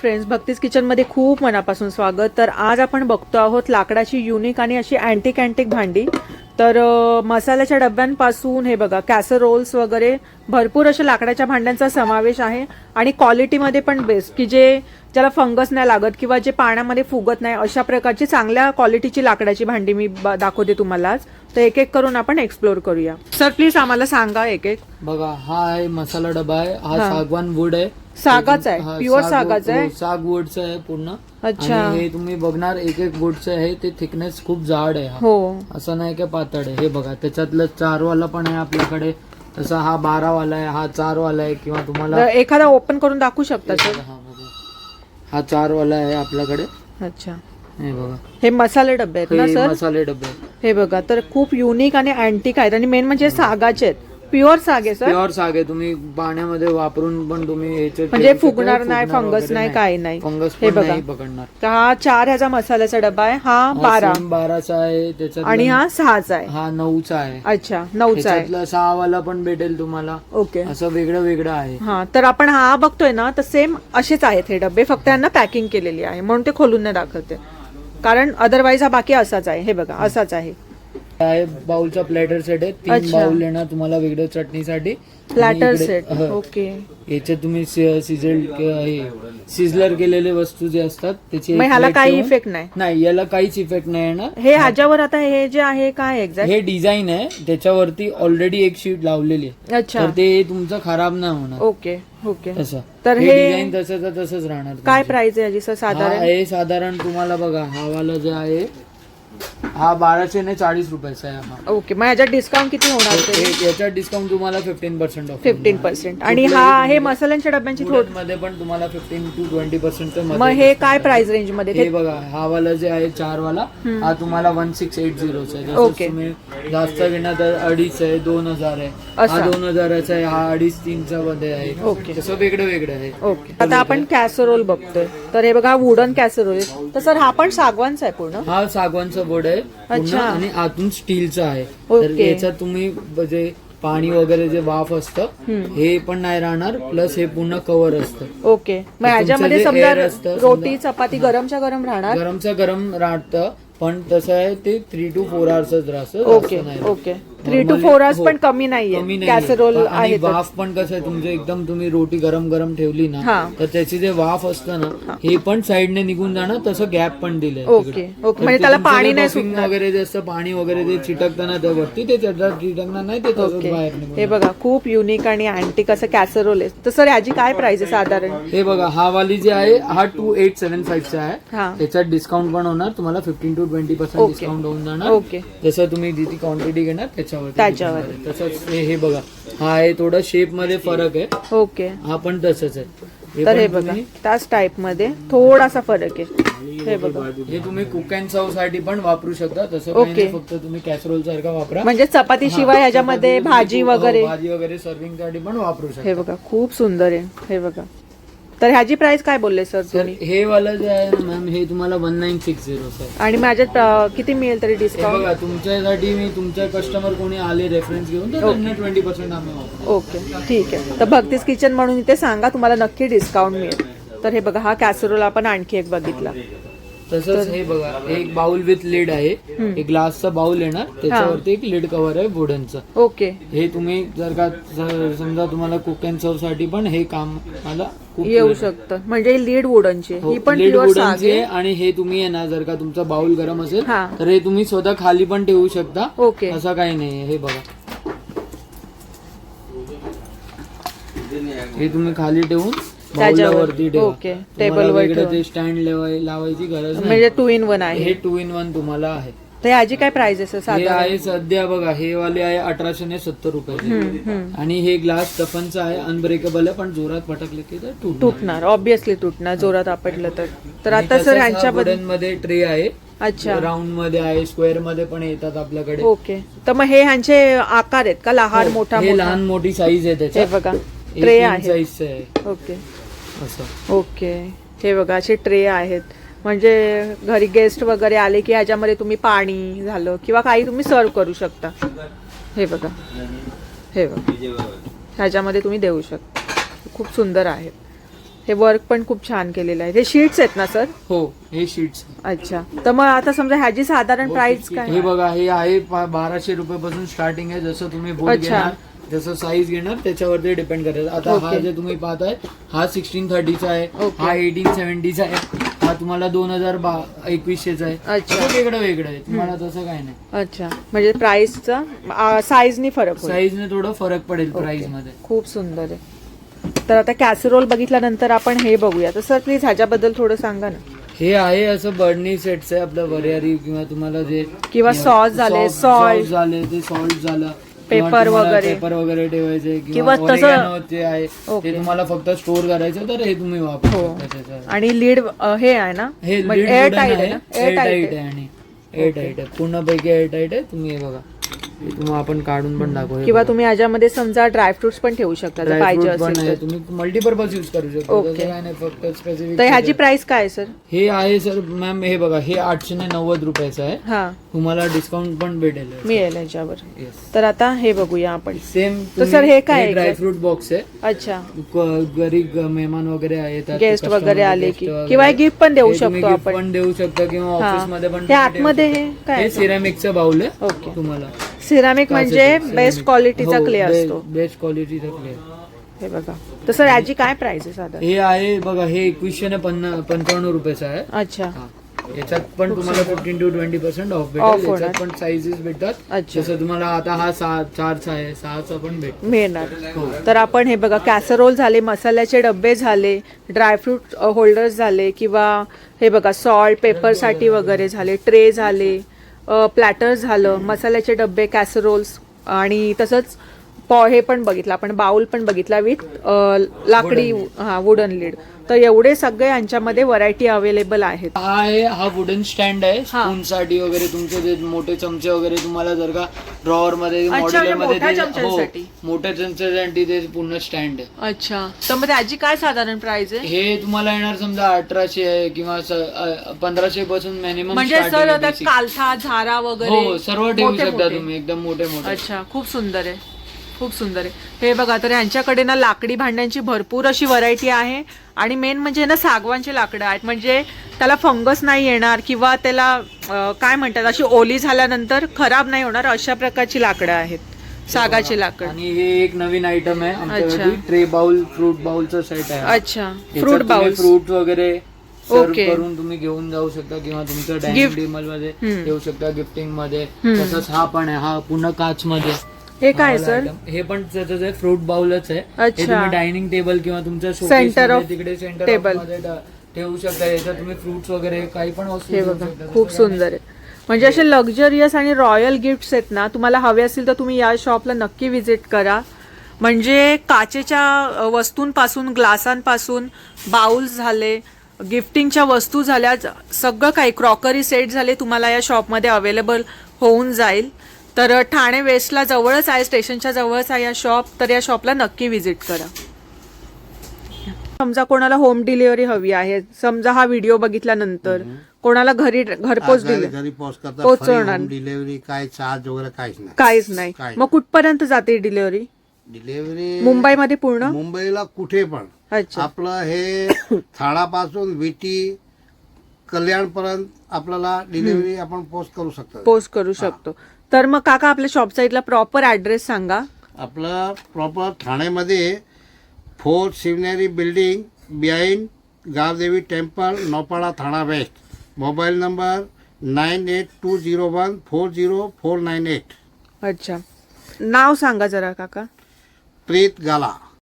Friends भक्तीज किचनमध्ये खूप मनापासून स्वागत. तर आज आपण बघतो आहोत लाकडाची युनिक आणि अशी अँटिक अँटिक भांडी. तर मसाल्याच्या डब्यांपासून हे बघा कॅसरोल्स वगैरे भरपूर अशा लाकडाच्या भांड्यांचा समावेश आहे. आणि क्वालिटीमध्ये पण बेस्ट की जे ज्याला फंगस नाही लागत किंवा जे पाण्यामध्ये फुगत नाही अशा प्रकारची चांगल्या क्वालिटीची लाकडाची भांडी मी दाखवते तुम्हाला आज. तर एक एक करून आपण एक्सप्लोर करूया. सर प्लीज आम्हाला सांगा एक एक बघा हा आहे मसाला डबा आहे. हा. सागवान वूड आहे. सागाचा आहे प्युअर साग- सागाचा आहे. हो, साग वूडचं आहे पूर्ण. अच्छा. हे तुम्ही बघणार एक एक वूडचं आहे ते थिकनेस खूप जाड आहे हा. असं नाही का पातळ आहे हे बघा. त्याच्यातलं चार वाला पण आहे आपल्याकडे. तसा हा बारा वाला आहे हा चार वाला आहे किंवा तुम्हाला एखादा ओपन करून दाखवू शकता सर हा. हा चार वाला आहे आपल्याकडे. अच्छा. हे बघा. हे मसाले डबे आहेत ना सर मसाले डबे हे बघा तर खूप युनिक आणि अँटिक आहेत. आणि मेन म्हणजे सागाचे आहेत. प्युअर साग आहे सर. प्युअर साग आहे तुम्ही पाण्यामध्ये वापरून पण तुम्ही म्हणजे. फुगणार नाही, फुगणार फंगस वगैरे नाही, काही नाही. फंगस हे पण बघा. नाही पकडणार. तर हा चार ह्याचा मसाल्याचा डबा आहे हा बारा. सेम बाराचा आहे त्याच्यात आणि हा सहाचा आहे. हा नऊचा आहे. अच्छा नऊचा आहे. त्याच्यातला सहा वाला पण भेटेल तुम्हाला. ओके. असं वेगळं वेगळं आहे. हा तर आपण हा बघतोय ना तर सेम असेच आहेत हे डबे. फक्त यांना पॅकिंग केलेली आहे. म्हणून ते खोलून नाही दाखवते. कारण अदरवाईज हा बाकी असाच आहे. हे बघा असाच आहे. आहे बाउलचा प्लॅटर सेट आहे तीन अच्छा. बाउल येणार तुम्हाला वेगळं चटणीसाठी. प्लॅटर इकडे- सेट हा. ओके याच्यात तुम्ही सिझल सिझलर केलेले वस्तू जे असतात त्याची मग ह्याला काही इफेक्ट नाही. नाही याला काहीच इफेक्ट नाही येणार. हे ह्याच्यावर आता हे जे आहे काय एक्झॅक्ट हे डिझाईन आहे त्याच्यावरती ऑलरेडी एक शीट लावलेली आहे. अच्छा. तर ते तुमचं खराब नाही होणार. ओके ओके तसं. तर हे हे- डिझाईन तसंच तसंच राहणार काय तुमचं. प्राइस आहे याची सर हा साधारण? आहे साधारण तुम्हाला बघा हा वाला जे आहे हा बाराशे ने चाळीस रुपयाचा आहे हा. ओके मग याच्यात डिस्काउंट किती होणार हे- याच्यात डिस्काउंट तुम्हाला fifteen percent off fifteen percent आणि हा हे मसाल्यांच्या डब्यांची थोडी मध्ये पण तुम्हाला फिफ्टीन टू ट्वेंटी पर्सेंट मग हे काय प्राइस रेंजमध्ये? हे बघा हा वाला जे आहे चार वाला हा तुम्हाला वन सिक्स एट झिरो आहे. जसं ओके. तुम्ही जास्त घेणार तर अडीच आहे दोन हजार आहे. हा असा. दोन हजाराचा आहे हा अडीच तीनचा मध्ये आहे. ओके. तसं वेगळं वेगळं आहे. ओके. आता आपण कॅसरोल बघतोय. तर हे बघा वुडन कॅसरोल आहे तर सर हा पण सागवानचा आहे पूर्ण? हा सागवानचा बोर्ड आहे पूर्ण अच्छा. आणि आतून स्टीलचा आहे. तर ओके. याच्यात तुम्ही म्हणजे पाणी वगैरे जे वाफ असतं हे पण नाही राहणार प्लस हे पूर्ण कव्हर असतं. ओके. मग तुमचं जे समजा air असतं, रोटी चपाती गरमच्या गरम राहणार? गरमचं गरम राहतं पण तसं आहे ते थ्री टू फोर आवर्सच राहतं ओके नाही राहत. Okay. Three to four hours. पण कमी नाहीये नाही कॅसरोल आणि आहे तर. वाफ पण कसं आहे तुमचं एकदम तुम्ही रोटी गरम गरम ठेवली हा. ना तर त्याची जे वाफ असतं ना हे पण साईडने निघून जाणार तसं गॅप पण दिलंय ओके. ओके. म्हणजे त्याला पाणी नाही सुटणार. वगैरे जे असतं पाणी वगैरे जे चिटकतं ना त्यावरती ते त्याच्यात चिटकणार नाही ते तसंच ओके बाहेर निघून हे बघा खूप युनिक आणि अँटिक असं कॅसरोल आहे तर सर याची काय प्राइस आहे साधारण हे बघा हा वाली जे आहे हा टू एट सेव्हन फाईव्हचा आहे त्याच्यात डिस्काउंट पण होणार तुम्हाला fifteen to twenty percent okay. Discount होऊन जाणार ओके जसं तुम्ही जिथे क्वांटिटी घेणार त्याच्यावर. तसंच हे हे बघा. हा आहे थोडं शेपमध्ये फरक आहे. ओके. हा पण तसंच आहे. हे तर हे पण बघा तुम्ही- त्याच टाइपमध्ये थोडासा फरक आहे. हे बघा. हे तुम्ही कुक अँड सर्वसाठी पण वापरू शकता. तसं काही ओके. नाही, फक्त तुम्ही कॅसरोल सारखा वापरा. म्हणजे चपाती शिवाय ह्याच्यामध्ये चपाती भाजी हो, वगैरे. भाजी वगैरे सर्विंगसाठी पण वापरू शकता. हे बघा खूप सुंदर आहे. हे बघा. तर ह्याची प्राइस काय बोलले सर तुम्ही? हे वाला जे आहे ना मॅम हे तुम्हाला वन नाईन सिक्स झिरो आहे आणि माझ्यात अं, किती मिळेल तरी हे डिस्काउंट बघा तुमच्यासाठी मी तुमच्या कस्टमर कोणी आले रेफरन्स घेऊन तर त्यांना ट्वेंटी पर्सेंट आम्ही ओके ठीक आहे. तर भक्तीस किचन म्हणून इथे सांगा तुम्हाला नक्की डिस्काउंट मिळेल. तर हे बघा हा कॅसरोल आपण आणखी एक बघितला. तसंच हे बघा हे एक बाउल विथ लिड आहे. एक ग्लासचा बाउल येणार त्याच्यावरती एक लिड कव्हर आहे वुडनचं ओके. हे तुम्ही जर का समजा तुम्हाला कुक अँड सर्वसाठी पण हे काम मला खूप येऊ शकतं. म्हणजे लीड वुडनची हो, ही पण lid प्युअर wooden साग ची आहे. आहे आणि हे तुम्ही आहे ना जर का तुमचा बाउल गरम असेल हा. तर हे तुम्ही स्वतः खाली पण ठेवू शकता. ओके. असं काही नाही हे बघा. हे तुम्ही खाली ठेवून त्याच्यावर. ओके. ते स्टँड लावायची गरज म्हणजे टू इन वन आहे. हे टू इन वन तुम्हाला आहे. तर ह्याची काय प्राइस आहे आहे सध्या बघा हे वाले आहे अठराशे ने सत्तर रुपये. आणि हे ग्लास टफनचा आहे अनब्रेकेबल आहे पण जोरात पटकले की तर तुटणार. ऑब्विसली तुटणार जोरात आपटलं तर. तर आता सर ह्यांच्याबद्दलमध्ये ट्रे आहे. अच्छा. राऊंडमध्ये आहे स्क्वेअरमध्ये पण येतात आपल्याकडे. ओके. तर मग हे ह्यांचे आकार आहेत का? लहान हो, मोठा लहान मोठी साईज आहे त्याच्यात. बघा ट्रे आहे. साईजचं आहे. ओके. असं. ओके. हे बघा असे ट्रे आहेत. म्हणजे घरी गेस्ट वगैरे आले की ह्याच्यामध्ये तुम्ही पाणी झालं किंवा काही तुम्ही सर्व करू शकता. हे बघा. हे बघा. ह्याच्यामध्ये तुम्ही देऊ शकता. खूप सुंदर आहेत. हे वर्क पण खूप छान केलेलं आहे. हे शीट्स आहेत ना सर हो हे शीट्स अच्छा. तर मग आता समजा ह्याची साधारण प्राइस काय हे बघा हे आहे बाराशे रुपये पासून स्टार्टिंग आहे. जसं तुम्ही अच्छा. जसं साईज घेणार त्याच्यावरती डिपेंड करेल आता हा. जे तुम्ही पाहताय हा सिक्स्टीन थर्टीचा आहे. हा एटीन सेव्हन्टीचा आहे हा तुम्हाला दोन हजार एकवीसशेचा आहे. वेगळं वेगळं आहे. तुम्हाला तसं काय नाही. अच्छा. म्हणजे प्राइसचा साईजनी फरक साईजने थोडं फरक पडेल. प्राइसमध्ये खूप सुंदर आहे. तर आता कॅसरोल बघितल्यानंतर आपण हे बघूया. तर सर प्लीज ह्याच्याबद्दल थोडं सांगा ना. हे आहे असं बर्नी सेट्स आहे आपलं वरियारी किंवा तुम्हाला जे किंवा sauce झाले, salt. झाले ते सॉल्ट झालं. Paper वगैरे. पेपर वगैरे ठेवायचे किंवा तसं- जे आहे. ते तुम्हाला फक्त स्टोर करायचं तर हे तुम्ही वापरू हो शकता. आणि लीड हे आहे ना हे म्हणजे एअर wooden टाईट आहे एअर टाईट आहे आणि एअर टाईट आहे पूर्णपैकी एअर टाईट आहे तुम्ही हे बघा तुम्हाला आपण काढून पण दाखवू किंवा. तुम्ही याच्यामध्ये समजा ड्रायफ्रुट्स पण ठेवू शकता जर पाहिजे असेल तर. तुम्ही मल्टीपर्पज युज करू शकता. काय नाही फक्त स्पेसिफिक तर ह्याची प्राइस काय आहे सर हे आहे सर मॅम हे बघा हे आठशे ने नव्वद रुपयाचं आहे. हा. तुम्हाला डिस्काउंट पण भेटेल. मिळेल याच्यावर. तर आता हे बघूया आपण. सेम तर sir हे काय आहे ड्रायफ्रूट बॉक्स आहे. अच्छा. क- घरी ग- मेहमान वगैरे येतात customer वगैरे आले guest की- वगैरे. किंवा gift पण देऊ हे तुम्ही शकतो gift आपण. पण देऊ शकता किंवा हा. ऑफिसमध्ये पण हे आतमध्ये हे काय हे आहे? सिरामिकचं बाउल आहे ओके तुम्हाला. सिरामिक म्हणजे बेस्ट क्वालिटीचा क्ले असतो. बेस्ट क्वालिटीचा क्ले हे बघा. तर सर याची काय प्राइस आहे साधारण? हे आहे बघा हे एकवीसशे ने पन्ना पंचावन्न रुपयाचं आहे. अच्छा. हा. याच्यात पण तुम्हाला fifteen to twenty percent off Off भेटेल. होणार. याच्यात पण साईजेस भेटतात. अच्छा. जसं तुम्हाला आता हा सहा चारचा आहे सहाचा पण भेट मिळणार. हो. तर आपण हे बघा कॅसरोल झाले मसाल्याचे डब्बे झाले ड्रायफ्रूट होल्डर्स झाले किंवा हे बघा सॉल्ट पेपरसाठी वगैरे झाले ट्रे झाले. प्लॅटर झालं मसाल्याचे डबे कॅसरोल्स आणि तसंच पॉ हे पण बघितलं आपण बाउल पण बघितला विथ लाकडी हा वुडन लीड तर एवढे सगळे यांच्यामध्ये व्हरायटी अवेलेबल आहेत. हा आहे हा वुडन स्टँड आहे. हा. स्पून साठी वगैरे तुमचे जे मोठे चमचे वगैरे तुम्हाला जर का ड्रॉवर मध्ये अच्छा, मॉड्युलर म्हणजे मध्ये मोठ्या ते- चमच्यांसाठी. हो, मोठ्या चमच्यासाठी ते पूर्ण स्टँड आहे. अच्छा. तर मग त्याची काय साधारण प्राइस आहे? हे तुम्हाला येणार समजा अठराशे आहे किंवा स- अ, पंधराशे पासून मिनिमम म्हणजे सर त्यात कालथा झारा वगैरे हो सर्व ठेवू मोठे- शकता मोठे. तुम्ही एकदम मोठे मोठे. अच्छा खूप सुंदर आहे. खूप सुंदर आहे. हे बघा तर यांच्याकडे ना लाकडी भांड्यांची भरपूर अशी व्हरायटी आहे. आणि मेन म्हणजे ना सागवानची लाकडं आहेत. म्हणजे त्याला फंगस नाही येणार किंवा त्याला काय म्हणतात अशी ओली झाल्यानंतर खराब नाही होणार अशा प्रकारची लाकडं आहेत. सागाची लाकड. आणि हे एक नवीन आयटम आहे अच्छा. ट्रे बाउल फ्रूट बाउलचा सेट आहे. अच्छा. फ्रूट बाउल फ्रूट वगैरे ओके. करून तुम्ही घेऊन जाऊ शकता किंवा तुमच्या Gift. डायनिंग टेबलमध्ये. ठेवू शकता गिफ्टिंगमध्ये. तसंच हा पण आहे. हा पूर्ण काच मध्ये हे काय सर? हे पण फ्रूट बाउलच आहे हे अच्छा. तुम्ही डायनिंग टेबल किंवा showcase of मध्ये तिकडे सेंटर ठ- ठेवू शकता. याच्यात तुम्ही फ्रुट्स वगैरे काही पण हे बघा. खूप सुंदर आहे. म्हणजे असे लक्झरियस आणि रॉयल गिफ्ट्स आहेत ना तुम्हाला हवे असतील तर तुम्ही या शॉपला नक्की विजिट करा. म्हणजे काचेच्या वस्तूंपासून ग्लासांपासून बाउल्स झाले गिफ्टिंगच्या वस्तू झाल्या सगळं काही क्रॉकरी सेट झाले तुम्हाला या शॉपमध्ये अवेलेबल होऊन जाईल. तर ठाणे वेस्टला जवळच आहे स्टेशनच्या जवळच आहे या शॉप तर या शॉपला नक्की व्हिजिट करा. समजा कोणाला होम डिलिव्हरी हवी आहे समजा हा व्हिडिओ बघितल्यानंतर कोणाला घरी घरपोच घरी दिले घरी पोच करता पोहोचवणार. डिलिव्हरी काय चार्ज वगैरे काहीच नाही. काहीच नाही. काय मग कुठपर्यंत जाते डिलिव्हरी? डिलिव्हरी मुंबईमध्ये पूर्ण? मुंबईला कुठे पण. अच्छा. आपलं हे थाळापासून विटी कल्याणपर्यंत आपल्याला डिलिव्हरी आपण पोस्ट करू शकतो. पोस्ट करू शकतो. तर मग काका आपल्या शॉप साईडला प्रॉपर ऍड्रेस सांगा. आपलं प्रॉपर ठाण्यामध्ये fort Shivneri building behind Gavdevi temple Naupada Thane west mobile number nine eight two zero one four zero four nine eight अच्छा. नाव सांगा जरा काका. प्रीत गाला.